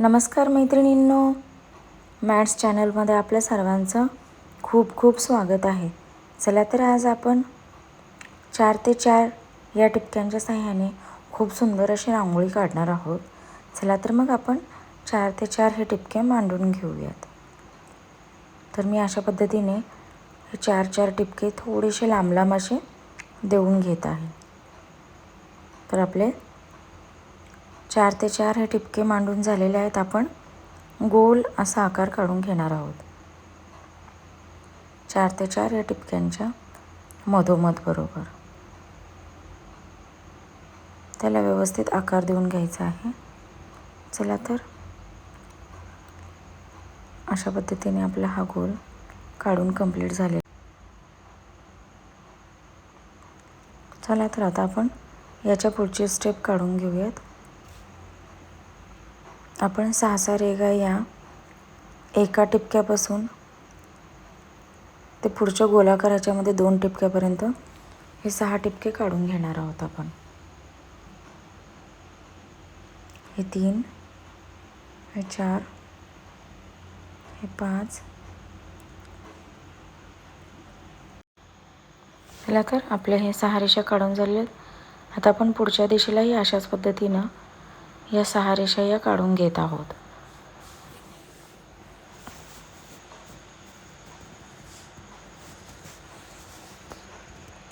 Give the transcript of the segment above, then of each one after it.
नमस्कार मैत्रिणींनो. मॅट्स चॅनलमध्ये आपल्या सर्वांचं खूप खूप स्वागत आहे. चला तर आज आपण चार ते चार या टिपक्यांच्या साह्याने खूप सुंदर अशी रांगोळी काढणार आहोत. चला तर मग आपण चार ते चार हे टिपके मांडून घेऊयात. तर मी अशा पद्धतीने हे चार चार टिपके थोडेसे लांब लांब असे देऊन घेत आहे. तर आपले चार ते चार हे टिपके मांडून झालेले आहेत. आपण गोल असा आकार काढून घेणार आहोत. चार ते चार या टिपक्यांच्या मधोमध बरोबर. त्याला व्यवस्थित आकार देऊन घ्यायचा आहे. चला तर अशा पद्धतीने आपला हा गोल काढून कंप्लीट झाले चला तर आता आपण याच्या पुढची स्टेप काढून घेऊयात. आपण सहासा रेगा या एका टिपक्यापासून ते पुढच्या गोलाकाराच्यामध्ये दोन टिपक्यापर्यंत हे सहा टिपके काढून घेणार आहोत आपण. हे तीन हे चार हे पाच. चला तर आपल्या हे सहा रेषा काढून झाले आता आपण पुढच्या दिशेलाही अशाच पद्धतीनं या सहा रेषा या काढून घेत आहोत.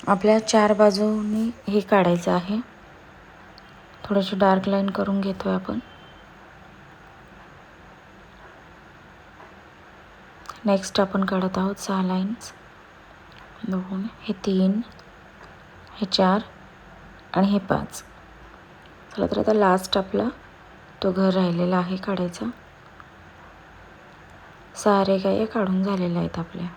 आपल्या चार बाजूनी हे काढायचं आहे. थोडीशी डार्क लाईन करून घेतोय आपण. नेक्स्ट आपण काढत आहोत सहा लाईन्स दोन हे तीन हे चार आणि हे पाच. खरं तर आता लास्ट आपला तो घर राहिलेला आहे काढायचा. सारे रेगाया काढून झालेल्या आहेत आपल्या.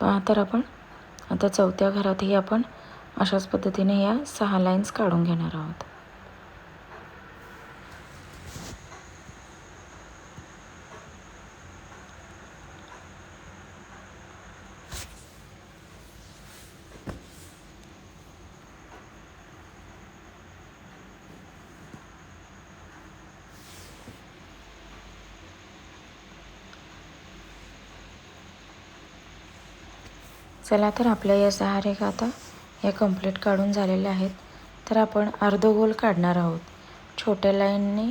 पहा तर आपण आता चौथ्या घरातही आपण अशाच पद्धतीने या सहा लाईन्स काढून घेणार आहोत. चला तर आपल्या या सहा रेखा आता या कंप्लीट काढून झालेल्या आहेत. तर आपण अर्धगोल काढणार आहोत. छोट्या लाईनने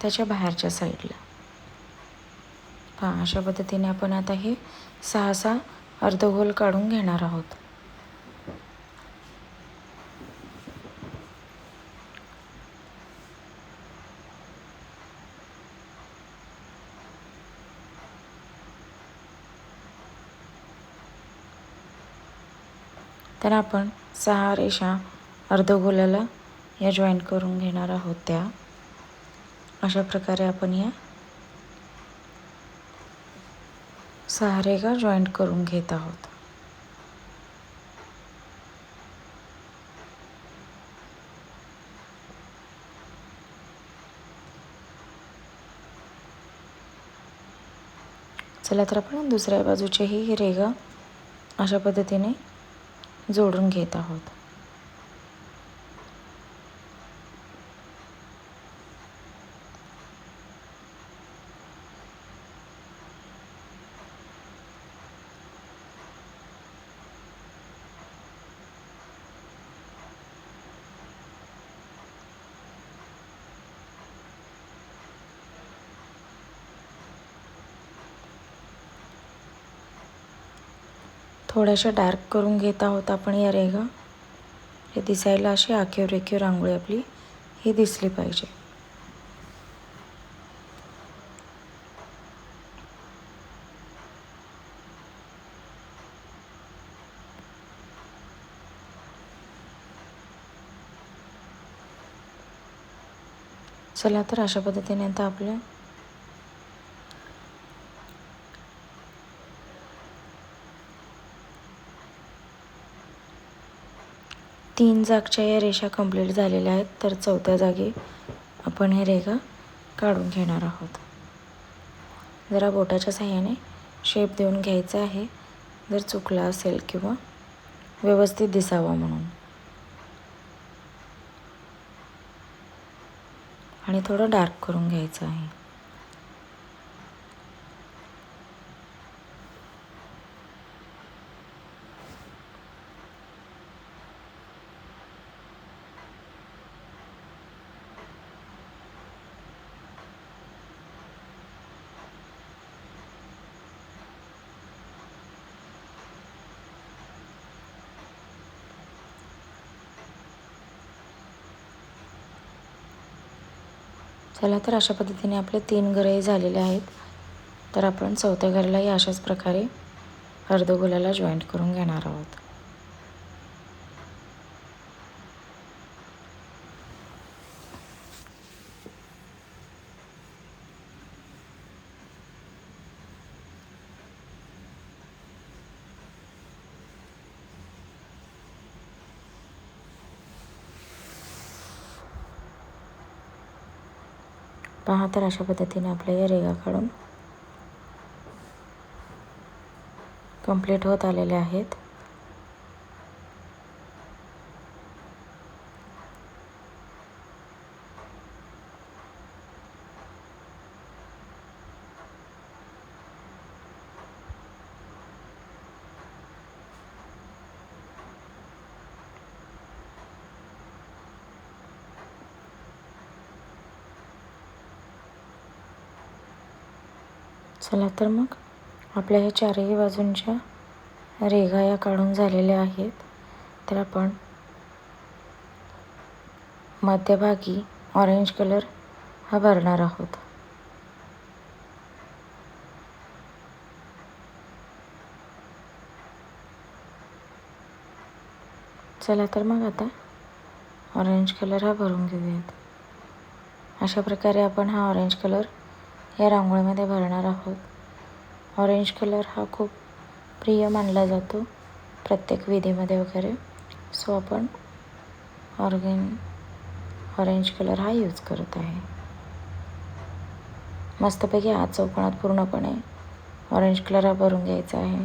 त्याच्या बाहेरच्या साईडला पहा अशा पद्धतीने आपण आता हे सहा सहा अर्धगोल काढून घेणार आहोत. तर आपण सहा रेषा अर्धगोलाला या जॉईंट करून घेणार आहोत त्या. अशा प्रकारे आपण या सहा रेगा जॉईंट करून घेत आहोत. चला तर आपण दुसऱ्या बाजूचेही रेगा अशा पद्धतीने जोडून घेत आहोत. थोड्याशा डार्क करून घेत आहोत आपण या रेगा हे दिसायला अशी आखीव रेखीव रांगोळी आपली. ही दिसली पाहिजे. चला तर अशा पद्धतीने आता आपल्या तीन जागच्या या रेषा कंप्लीट झालेल्या आहेत. तर चौथ्या जागी आपण हे रेगा काढून घेणार आहोत. जरा बोटाच्या साह्याने शेप देऊन घ्यायचा आहे. जर चुकला असेल किंवा व्यवस्थित दिसावा म्हणून. आणि थोडं डार्क करून घ्यायचं आहे. चला तर अशा पद्धतीने आपले तीन गरई झालेले आहेत. तर आपण चौथ्या घरालाही अशाच प्रकारे अर्धगोलाला जॉईंट करून घेणार आहोत. पहा तर अशा पद्धतीने आपल्या या रेगा काढून कंप्लीट होत आलेल्या आहेत. चला तर मग. आपल्या ह्या चारही बाजूंच्या रेघा या काढून झालेल्या आहेत. तर आपण मध्यभागी ऑरेंज कलर हा भरणार आहोत. चला तर मग आता ऑरेंज कलर हा भरून घेऊयात. अशा प्रकारे आपण हा ऑरेंज कलर या रांगोळीमध्ये भरणार आहोत. ऑरेंज कलर हा खूप प्रिय मानला जातो प्रत्येक विधीमध्ये वगैरे. सो आपण ऑर्गेन ऑरेंज कलर हा यूज करत आहे. मस्तपैकी आत चौकोनात पूर्णपणे ऑरेंज कलर हा भरून घ्यायचा आहे.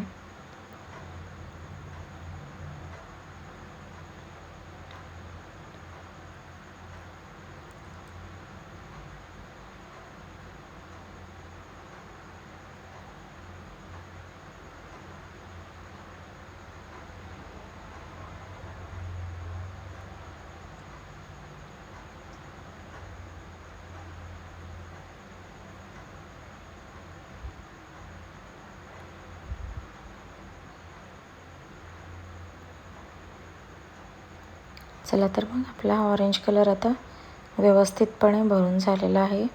चला तर मग आपला ऑरेंज कलर आता व्यवस्थितपणे भरून झालेला आहे.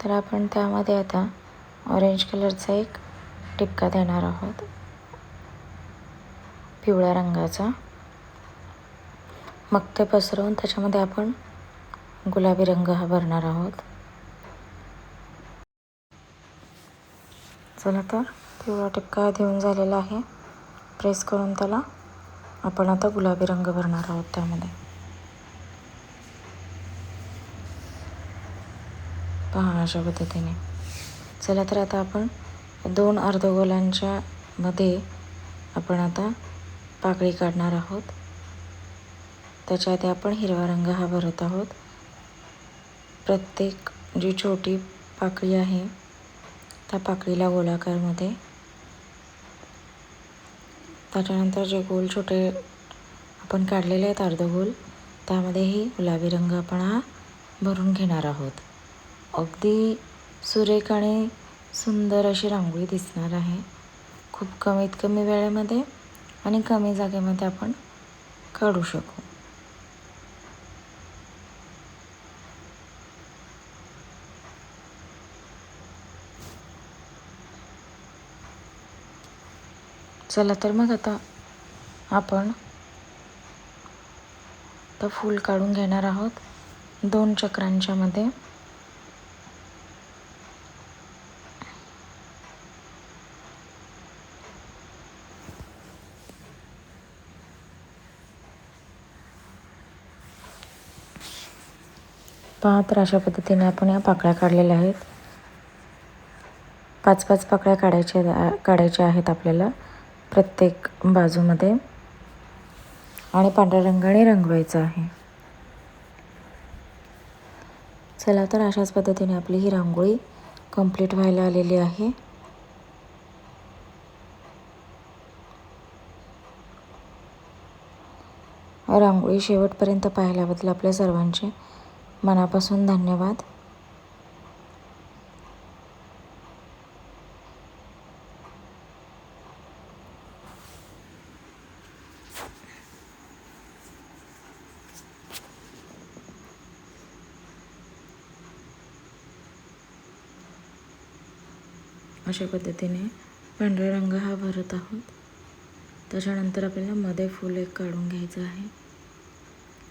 तर आपण त्यामध्ये आता ऑरेंज कलरचा एक टिपका देणार आहोत. पिवळ्या रंगाचा. मग ते पसरवून त्याच्यामध्ये आपण गुलाबी रंग हा भरणार आहोत. चला तर पिवळा टिपका देऊन झालेला आहे. प्रेस करून त्याला आपण आता गुलाबी रंग भरणार आहोत त्यामध्ये. पहा अशा पद्धतीने. चला तर आता आपण दोन अर्धगोलांच्या मध्ये आपण आता पाकळी काढणार आहोत. त्याच्या आधी आपण हिरवा रंग हा भरत आहोत. प्रत्येक जी छोटी पाकळी आहे त्या पाकळीला गोलाकारमध्ये त्याच्यानंतर जे गोल छोटे आपण काढलेले आहेत अर्धगोल त्यामध्येही गुलाबी रंग आपण हा भरून घेणार आहोत. अगदी सुरेख आणि सुंदर अशी रांगोळी दिसणार आहे. खूप कमीत कमी वेळेमध्ये आणि कमी जागेमध्ये आपण काढू शकू. चला तर मग आता आपण तर फूल काढून घेणार आहोत दोन चक्रांच्या मध्ये. पहा तर अशा पद्धतीने आपण या पाकळ्या काढलेल्या आहेत. पाच पाच पाकळ्या काढायच्या काढायच्या आहेत आपल्याला. प्रत्येक बाजूमध्ये. आणि पांढऱ्या रंगाने रंगवायचं आहे. चला तर अशाच पद्धतीने आपली ही रांगोळी कंप्लीट व्हायला आलेली आहे. रांगोळी शेवटपर्यंत पाहिल्याबद्दल आपल्या सर्वांचे. मनापासून धन्यवाद. अशा पद्धतीने पांढरा रंग हा भरत आहोत. त्याच्यानंतर आपल्याला मध्ये फूल एक काढून घ्यायचं आहे.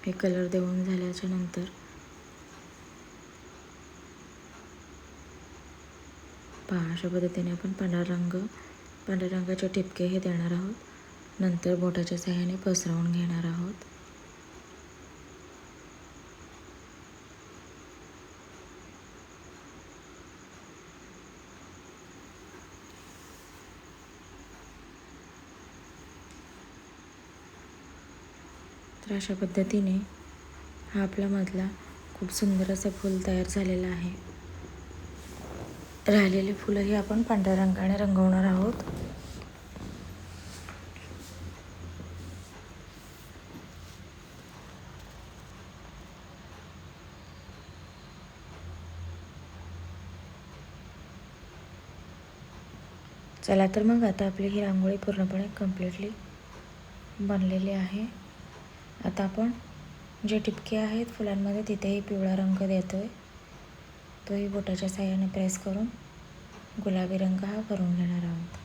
हे कलर देऊन झाल्याच्यानंतर पहा अशा पद्धतीने आपण पांढरा रंग पांढऱ्या रंगाचे ठिपके हे देणार आहोत. नंतर बोटाच्या सहाय्याने पसरवून घेणार आहोत. तर अशा पद्धतीने हा आपला मधला खूप सुंदर असा फूल तयार झालेला आहे. राहिलेली फुलंही आपण पांढऱ्या रंगाने रंगवणार आहोत. चला तर मग आता आपली ही रांगोळी पूर्णपणे कम्प्लिटली बनलेली आहे. आता आपण जे टिपके आहेत फुलांमध्ये तिथेही पिवळा रंग देतो आहे तोही बोटाच्या साह्याने प्रेस करून गुलाबी रंग हा करून घेणार आहोत.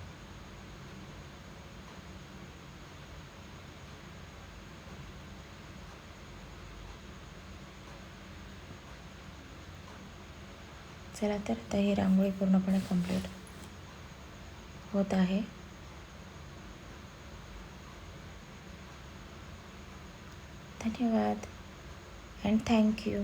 चला तर आता ही रांगोळी पूर्णपणे कंप्लीट होत आहे. धन्यवाद अँड थँक्यू